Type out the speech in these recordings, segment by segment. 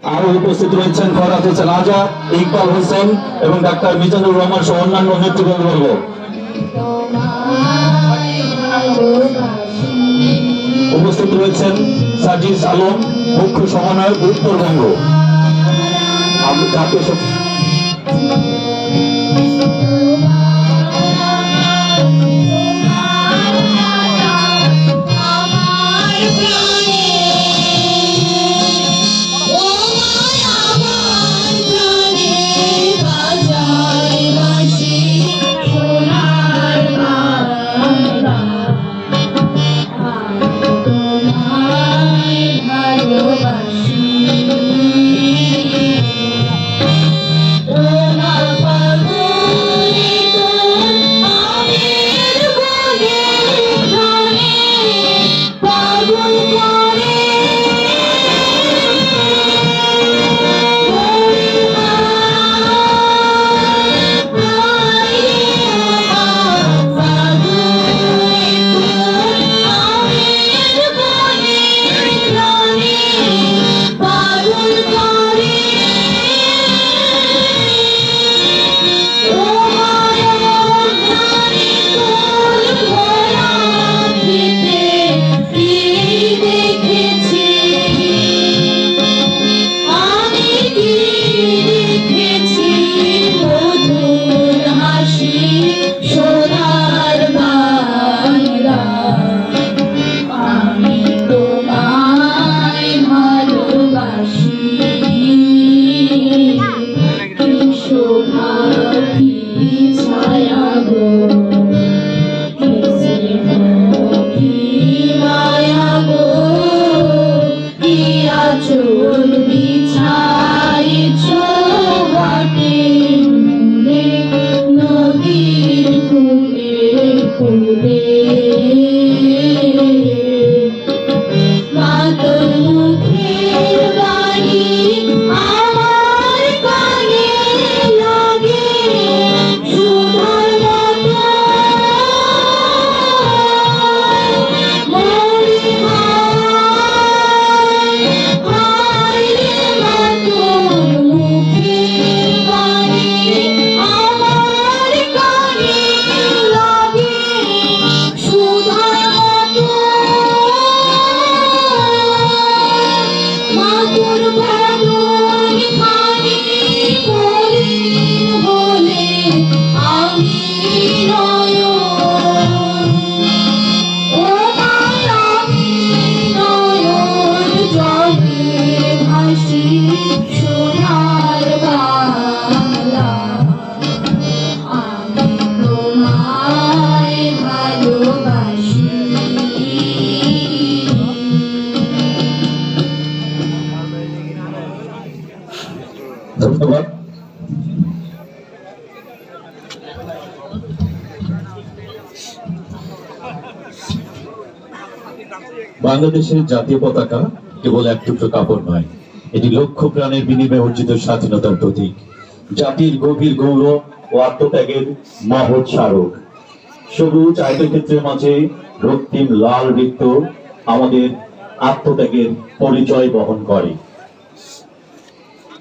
আরও উপস্থিত রয়েছেন ফরাত হোসেন ইকবাল হোসেন এবং ডাক্তার মিজানুর রহমান সহ অন্যান্য নেতৃবৃন্দ উপস্থিত রয়েছেন সাজিস আলম, মুখ্য সমন্বয়ক উত্তরবঙ্গ। জাতীয় ধন্যবাদ। বাংলাদেশের জাতীয় পতাকা কেবল এক টুকরো কাপড় নয়, এটি লক্ষ প্রাণের বিনিময়ে অর্জিত স্বাধীনতার প্রতীক। জাতির গভীর গৌরব ও আত্মত্যাগের মহৎ স্মারক। সবুজ আয়তক্ষেত্রের মাঝে রক্তিম লাল বৃত্ত আমাদের আত্মত্যাগের পরিচয় বহন করে।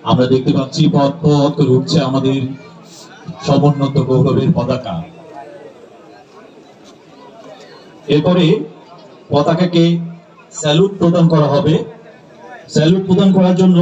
আমরা দেখতে পাচ্ছি পথ পথ রুটছে আমাদের সমুন্নত গৌরবের পতাকা। এরপরে পতাকাকে স্যালুট প্রদান করা হবে। স্যালুট প্রদান করার জন্য